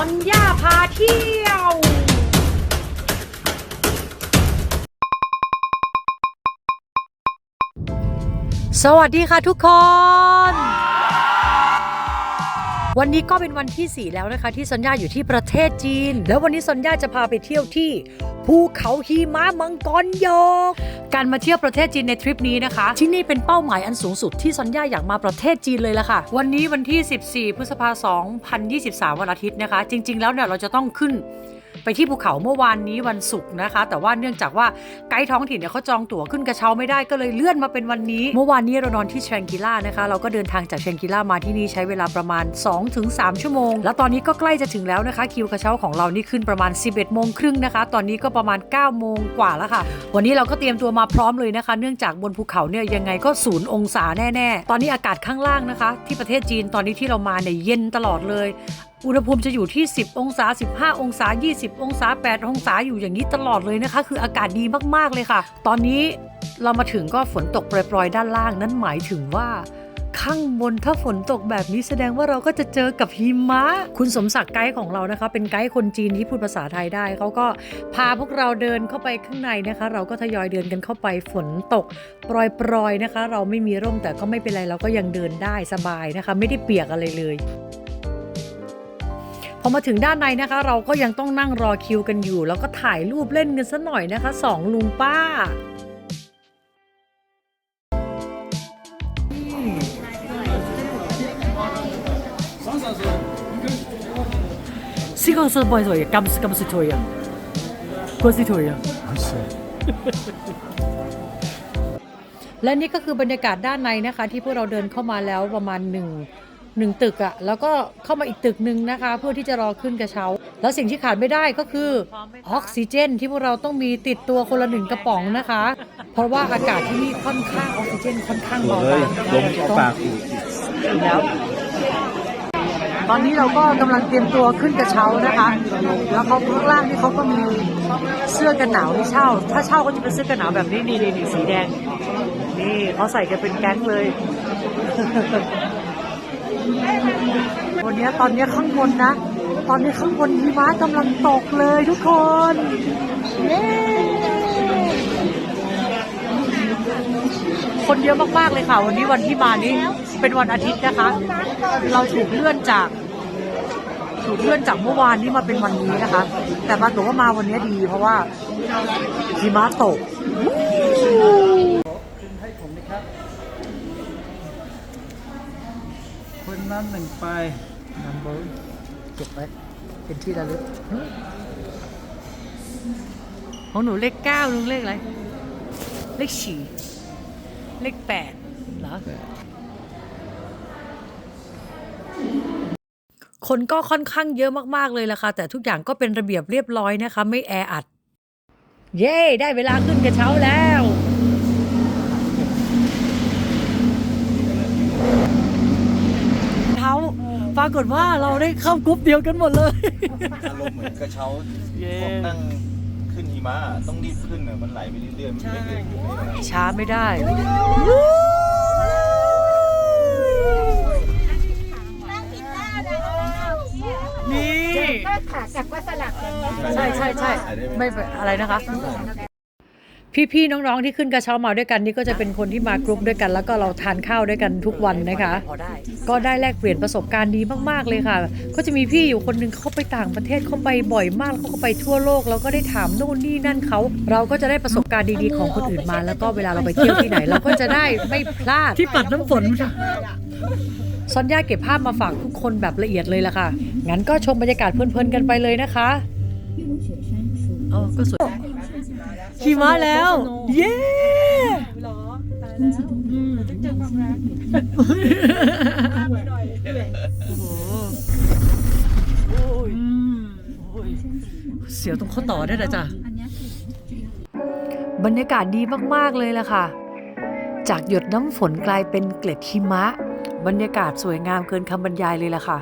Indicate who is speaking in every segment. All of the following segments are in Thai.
Speaker 1: อนย่าพาเที่ยว สวัสดีค่ะทุกคน วันนี้ก็เป็นวันที่ 4 แล้วนะคะ ที่ซอนย่าอยู่ที่ประเทศจีน แล้ววันนี้ซอนย่าจะพาไปเที่ยวที่ภูเขาหิมะมังกรยก การมาเที่ยวประเทศจีนในทริปนี้นะคะ ที่นี่เป็นเป้าหมายอันสูงสุดที่ซอนย่าอยากมาประเทศจีนเลยละค่ะ วันนี้วันที่ 14 พฤษภาคม 2023 วันอาทิตย์นะคะ จริง ๆ แล้วเนี่ยเราจะต้องขึ้น ไปที่ภูเขาเมื่อวานนี้วันศุกร์นะคะ แต่ว่าเนื่องจากว่าไกด์ท้องถิ่นเนี่ยเขาจองตั๋วขึ้นกระเช้าไม่ได้ก็เลยเลื่อนมาเป็นวันนี้ เมื่อวานนี้เรานอนที่แชงกิล่านะคะ เราก็เดินทางจากแชงกิล่ามาที่นี่ใช้เวลาประมาณ 2-3 ชั่วโมง แล้วตอนนี้ก็ใกล้จะถึงแล้วนะคะ คิวกระเช้าของเรานี่ขึ้นประมาณ 11โมงครึ่งนะคะ ตอนนี้ก็ประมาณ9โมงกว่าแล้วค่ะ วันนี้เราก็เตรียมตัวมาพร้อมเลยนะคะ เนื่องจากบนภูเขาเนี่ยยังไงก็ศูนย์องศาแน่ ๆ ตอนนี้อากาศข้างล่างนะคะ ที่ประเทศจีนตอนนี้ที่เรามาเนี่ยเย็นตลอดเลย อุณหภูมิจะอยู่ที่ 10 องศา 15 องศา 20 องศา 8 องศาอยู่อย่างนี้ตลอดเลยนะคะ คืออากาศดีมากๆเลยค่ะ ตอนนี้เรามาถึงก็ฝนตกโปรยๆ ด้านล่างนั่นหมายถึงว่าข้างบนถ้าฝนตกแบบนี้แสดงว่าเราก็จะเจอกับหิมะ คุณสมศักดิ์ไกด์ของเรานะคะ เป็นไกด์คนจีนที่พูดภาษาไทยได้ เขาก็พาพวกเราเดินเข้าไปข้างในนะคะ เราก็ทยอยเดินกันเข้าไปฝนตกโปรยๆนะคะ เราไม่มีร่มแต่ก็ไม่เป็นไรเราก็ยังเดินได้สบายนะคะ ไม่ได้เปียกอะไรเลย พอมาถึงด้านในนะคะ เราก็ยังต้องนั่งรอคิวกันอยู่ แล้วก็ถ่ายรูปเล่นกันสัหน่อยนะคะสองลุงป้าซิกองเซอร์บอยสวยกัมสกัมสิถอยอะกัวสิถอยอะและนี่ก็คือบรรยากาศด้านในนะคะ ที่พวกเราเดินเข้ามาแล้วประมาณหนึ่ง หนึ่งตึกอะ่ะแล้วก็เข้ามาอีกตึกหนึ่งนะคะ เพื่อที่จะรอขึ้นกระเช้า แล้วสิ่งที่ขาดไม่ได้ก็คือออกซิเจน ที่พวกเราต้องมีติดตัวคนละหนึ่งกระป๋องนะคะ เพราะว่าอากาศที่นี่ค่อนข้างออกซิเจนค่อนข้างเบาบาง
Speaker 2: ลมเข้าปากอยู่
Speaker 1: ถึงแล้วตอนนี้เราก็กำลังเตรียมตัวขึ้นกระเช้านะคะ แล้วเขาข้างล่างนี่เขาก็มีเสื้อกันหนาวที่เช่า ถ้าเช่าก็จะเป็นเสื้อกันหนาวแบบนี้นี่นี่นี่สีแดง นี่เขาใส่กันเป็นแก๊งเลย วันนี้ตอนนี้ข้างบนนะ ตอนนี้ข้างบนหิมะกำลังตกเลยทุกคนเย้คนเยอะมากๆเลยค่ะ วันนี้วันที่มานี้เป็นวันอาทิตย์นะคะ เราถูกเลื่อนจากถูกเลื่อนจากเมื่อวานนี้มาเป็นวันนี้นะคะ แต่ปรากฏว่ามาวันนี้ดีเพราะว่าหิมะตก
Speaker 2: ให้ผมนะครับ ค นนั้นหนึ่งไปนัมเบอร์
Speaker 1: เก็บไว้เป็นที่ระลึกของหนูเลขเก้าลุงเลขอะไร เลขสี่เลขแปดเหรอ คนก็ค่อนข้างเยอะมาก ๆ เลยล่ะค่ะ แต่ทุกอย่างก็เป็นระเบียบเรียบร้อยนะคะ ไม่แออัด เย้ ได้เวลาขึ้นกระเช้าแล้ว เท้า ปรากฏว่าเราได้เข้ากรุ๊ปเดียวกันหมดเลย
Speaker 2: อารมณ์เหมือนกระเช้า
Speaker 1: เย้
Speaker 2: พวกนั่งขึ้นหิมะต้องรีบขึ้นอะมันไหลไปเรื่อยๆมันไม่เรื่อยๆไม่ได้
Speaker 1: ช้าไม่ได้ นี่
Speaker 3: ถ้าขากลับก็สลับกันนะ
Speaker 1: ใช่ใช่ใช่ไม่เป็นอะไรนะคะ พี่ๆน้องๆที่ขึ้นกระเช้ามาด้วยกันนี่ก็จะเป็นคนที่มากรุ๊ปด้วยกัน แล้วก็เราทานข้าวด้วยกันทุกวันนะคะก็ได้แลกเปลี่ยนประสบการณ์ดีมากๆเลยค่ะ ก็จะมีพี่อยู่คนหนึ่งเขาไปต่างประเทศเขาไปบ่อยมากแล้วเขาก็ไปทั่วโลกเราก็ได้ถามโน่นนี่นั่นเขา เราก็จะได้ประสบการณ์ดีๆของคนอื่นมา แล้วก็เวลาเราไปเที่ยวที่ไหน เราก็จะได้ไม่พลาด ที่ปัดน้ำฝนซอนย่าเก็บภาพมาฝากทุกคนแบบละเอียดเลยล่ะค่ะ งั้นก็ชมบรรยากาศเพลินๆกันไปเลยนะคะ อ๋อ ก็สวย ขี่ม้าแล้ว เย้โอ้ยโอ้ยเสียวตรงข้อต่อได้นะจ๊ะบรรยากาศดีมาก ๆ เลยล่ะค่ะ จากหยดน้ำฝนกลายเป็นเกล็ดหิมะ บรรยากาศสวยงามเกินคำบรรยายเลยล่ะค่ะ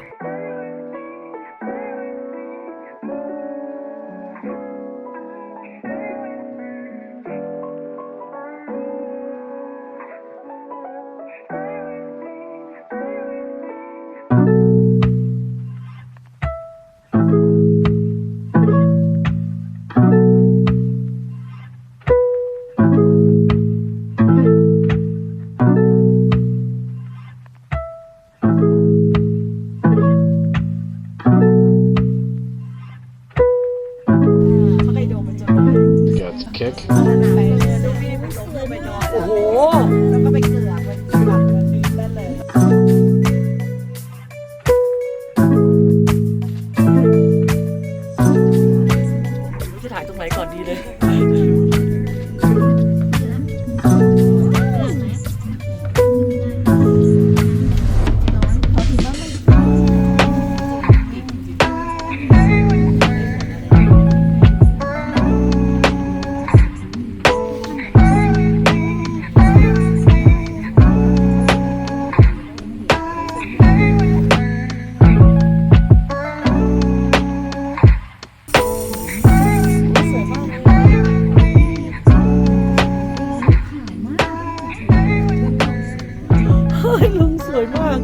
Speaker 2: วยมาก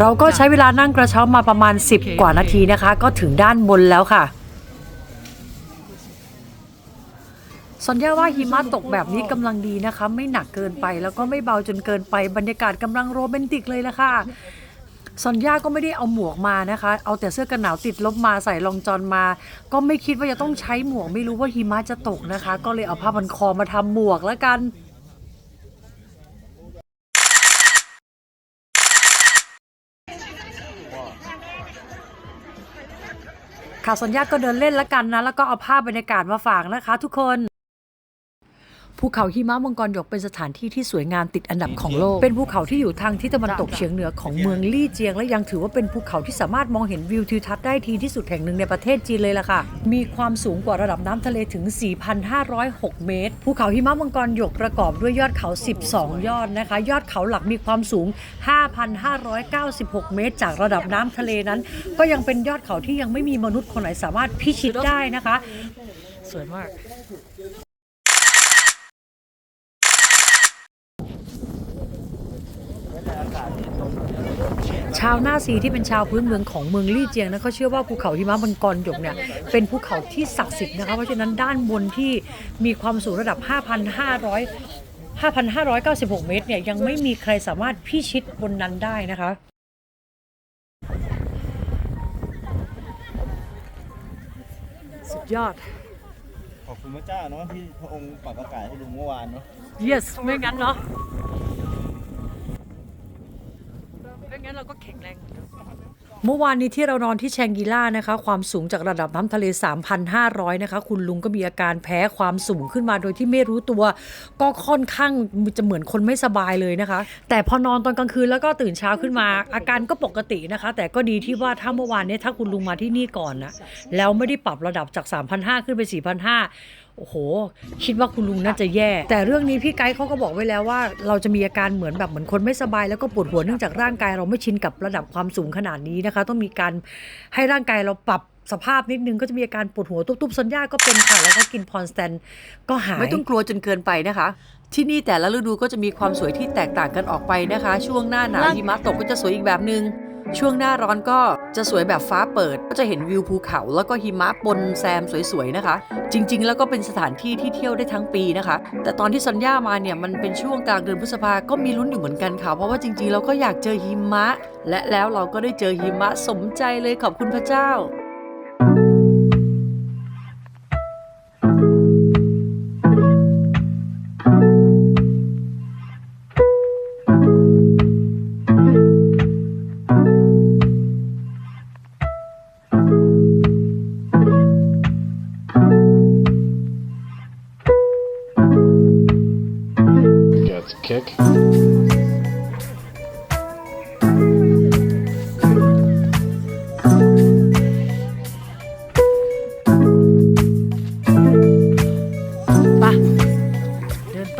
Speaker 1: เราก็ใช้เวลานั่งกระเช้ามาประมาณ 10 กว่านาทีนะคะ ก็ถึงด้านบนแล้วค่ะสัญญาว่าหิมะตกแบบนี้กำลังดีนะคะ ไม่หนักเกินไปแล้วก็ไม่เบาจนเกินไปบรรยากาศกำลังโรแมนติกเลยละค่ะ สัญญาก็ไม่ได้เอาหมวกมานะคะ เอาแต่เสื้อกันหนาวติดลบมาใส่รองจอนมา ก็ไม่คิดว่าจะต้องใช้หมวกไม่รู้ว่าหิมะจะตกนะคะ ก็เลยเอาผ้าพันคอมาทำหมวกแล้วกันค่ะสัญญาก็เดินเล่นแล้วกันนะ แล้วก็เอาภาพบรรยากาศมาฝากนะคะทุกคน ภูเขาหิมะมังกรหยกเป็นสถานที่ที่สวยงามติดอันดับของโลก เป็นภูเขาที่อยู่ทางทิศตะวันตกเฉียงเหนือของเมืองลี่เจียง และยังถือว่าเป็นภูเขาที่สามารถมองเห็นวิวทิวทัศน์ได้ทีที่สุดแห่งหนึ่งในประเทศจีนเลยล่ะค่ะ มีความสูงกว่าระดับน้ำทะเลถึง 4,506 เมตร ภูเขาหิมะมังกรหยกประกอบด้วยยอดเขา 12 ยอดนะคะ ยอดเขาหลักมีความสูง 5,596 เมตร จากระดับน้ำทะเลนั้น ก็ยังเป็นยอดเขาที่ยังไม่มีมนุษย์คนไหนสามารถพิชิตได้นะคะ สวยมาก ชาวหน้าซีที่เป็นชาวพื้นเมืองของเมืองลี่เจียงนะเขาเชื่อว่าภูเขาหิมะมังกรหยกเนี่ยเป็นภูเขาที่ศักดิ์สิทธิ์นะคะเพราะฉะนั้นด้านบนที่มีความสูงระดับ 5,500 5,596 เมตรเนี่ยยังไม่มีใครสามารถพิชิตบนนั้นได้นะคะสุดยอด
Speaker 2: ขอบคุณพระเจ้าเนาะที่พระองค์ปรับอากาศให้ดูเมื่อวานเนาะ
Speaker 1: yes ไม่งั้นเนาะ ไม่งั้นเราก็แข็งแรงเหมือนเดิมเมื่อวานนี้ที่เรานอนที่แชงกีล่านะคะ ความสูงจากระดับน้ำทะเล 3,500 นะคะ คุณลุงก็มีอาการแพ้ความสูงขึ้นมาโดยที่ไม่รู้ตัว ก็ค่อนข้างจะเหมือนคนไม่สบายเลยนะคะ แต่พอนอนตอนกลางคืนแล้วก็ตื่นเช้าขึ้นมา อาการก็ปกตินะคะ แต่ก็ดีที่ว่าถ้าเมื่อวานเนี้ถ้าคุณลุงมาที่นี่ก่อนนะแล้วไม่ได้ปรับระดับจาก 3,500 ขึ้นไป 4,500 โอ้โห คิดว่าคุณลุงน่าจะแย่ แต่เรื่องนี้พี่ไกด์เขาก็บอกไว้แล้วว่า เราจะมีอาการเหมือนแบบเหมือนคนไม่สบายแล้วก็ปวดหัวเนื่องจากร่างกายเราไม่ชินกับระดับความสูงขนาดนี้นะคะ ต้องมีการให้ร่างกายเราปรับสภาพนิดนึงก็จะมีอาการปวดหัวตุ๊บๆสัญญาก็เป็นค่ะ แล้วก็กินพรสแตนก็หาย ไม่ต้องกลัวจนเกินไปนะคะ ที่นี่แต่ละฤดูก็จะมีความสวยที่แตกต่างกันออกไปนะคะ ช่วงหน้าหนาวหิมะตกก็จะสวยอีกแบบนึง ช่วงหน้าร้อนก็จะสวยแบบฟ้าเปิด ก็จะเห็นวิวภูเขา แล้วก็หิมะปนแซมสวยๆนะคะ จริงๆ แล้วก็เป็นสถานที่ที่เที่ยวได้ทั้งปีนะคะ แต่ตอนที่สัญญามาเนี่ยมันเป็นช่วงกลางเดือนพฤษภาก็มีลุ้นอยู่เหมือนกันค่ะ เพราะว่าจริงๆ เราก็อยากเจอหิมะ และแล้วเราก็ได้เจอหิมะสมใจเลยขอบคุณพระเจ้า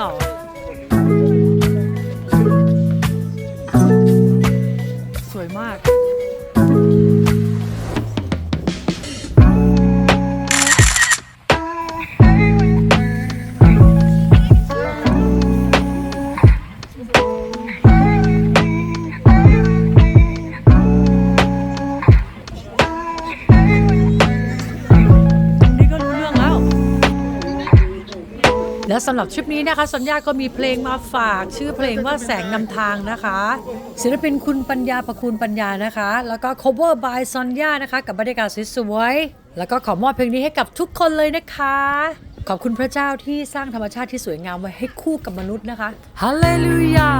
Speaker 1: ต่อ สวยมาก สำหรับทริปนี้นะคะสัญญาก็มีเพลงมาฝาก ชื่อเพลงว่าแสงนำทางนะคะ ศิลปินคุณปัญญาประคุณปัญญานะคะ แล้วก็ cover by ซอนยานะคะ กับบรรยากาศสวยๆแล้วก็ขอมอบเพลงนี้ให้กับทุกคนเลยนะคะ ขอบคุณพระเจ้าที่สร้างธรรมชาติที่สวยงามไว้ให้คู่กับมนุษย์นะคะฮาเลลูยา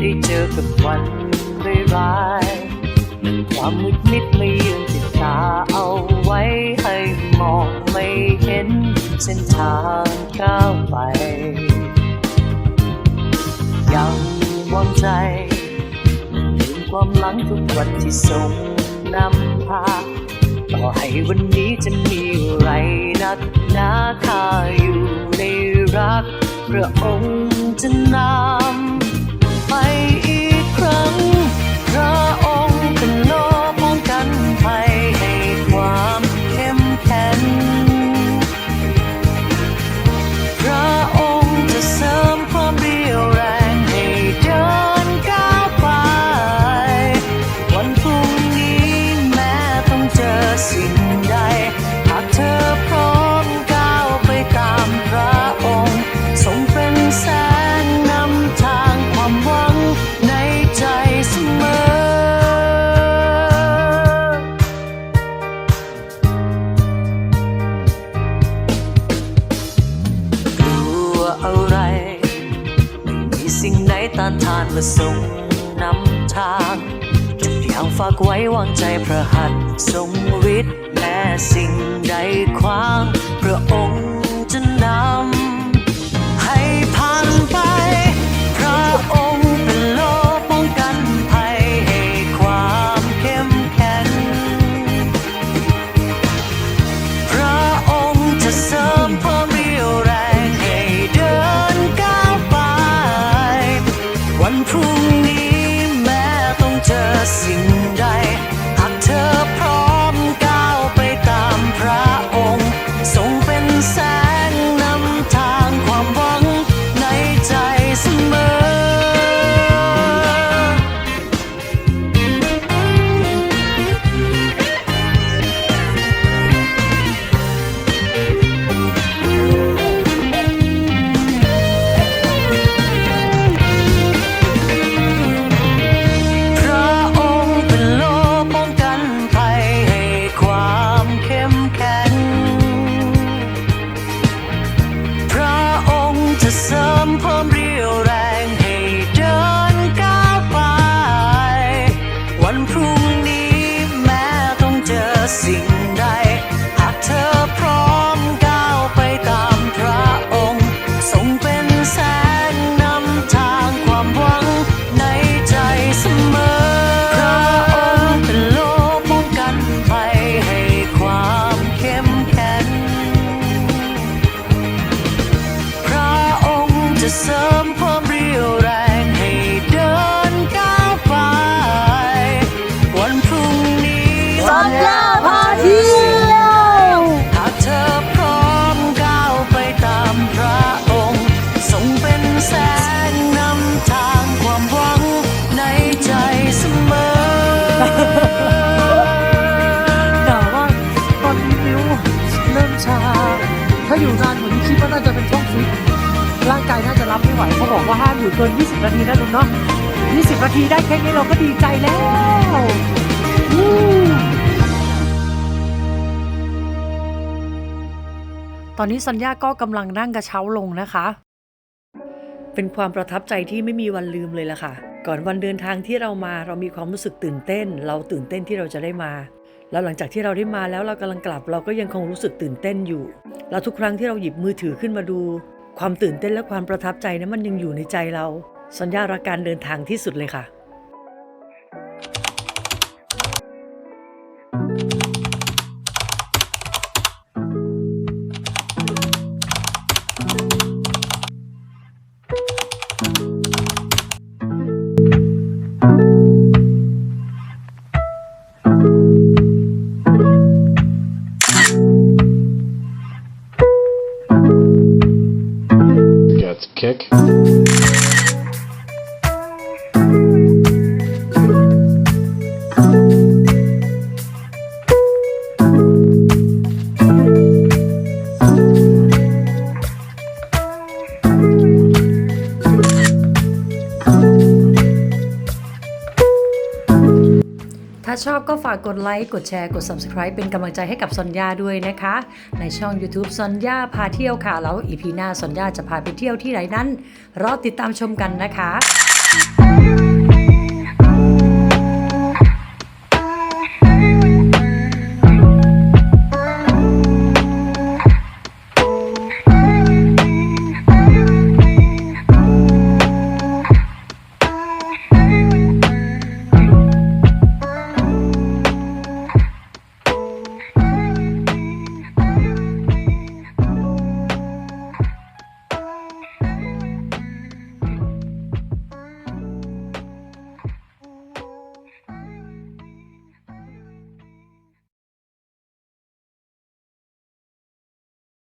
Speaker 4: ได้เจอกับวันร้ายแต่ความมืดมิดไม่ยืนติดตาเอาไว้ให้มองไม่เห็นเส้นทางก้าวไป
Speaker 5: ยังหวังใจลืมความหลังทุกวันที่ส่งนำพาต่อให้วันนี้จะมีไรนักหนาคาอยู่ในรักพระองค์จะ
Speaker 4: นำ รับไม่ไหวเขาบอกว่าห้ามอยู่เกิน 20 นาทีนะลุงเนาะ 20 นาทีได้แค่นี้เราก็ดีใจแล้วตอนนี้สัญญาก็กำลังนั่งกระเช้าลงนะคะ เป็นความประทับใจที่ไม่มีวันลืมเลยล่ะค่ะ ก่อนวันเดินทางที่เรามาเรามีความรู้สึกตื่นเต้น เราตื่นเต้นที่เราจะได้มา แล้วหลังจากที่เราได้มาแล้วเรากำลังกลับ เราก็ยังคงรู้สึกตื่นเต้นอยู่ แล้วทุกครั้งที่เราหยิบมือถือขึ้นมาดู ความตื่นเต้นและความประทับใจนั้นมันยังอยู่ในใจเรา สัญญารักการเดินทางที่สุดเลยค่ะ ชอบก็ฝากกดไลค์ กดแชร์ กด Subscribe เป็นกำลังใจให้กับซอนยาด้วยนะคะ ในช่อง YouTube ซอนยาพาเที่ยวค่ะ แล้วอีพีหน้าซอนยาจะพาไปเที่ยวที่ไหนนั้น รอติดตามชมกันนะคะ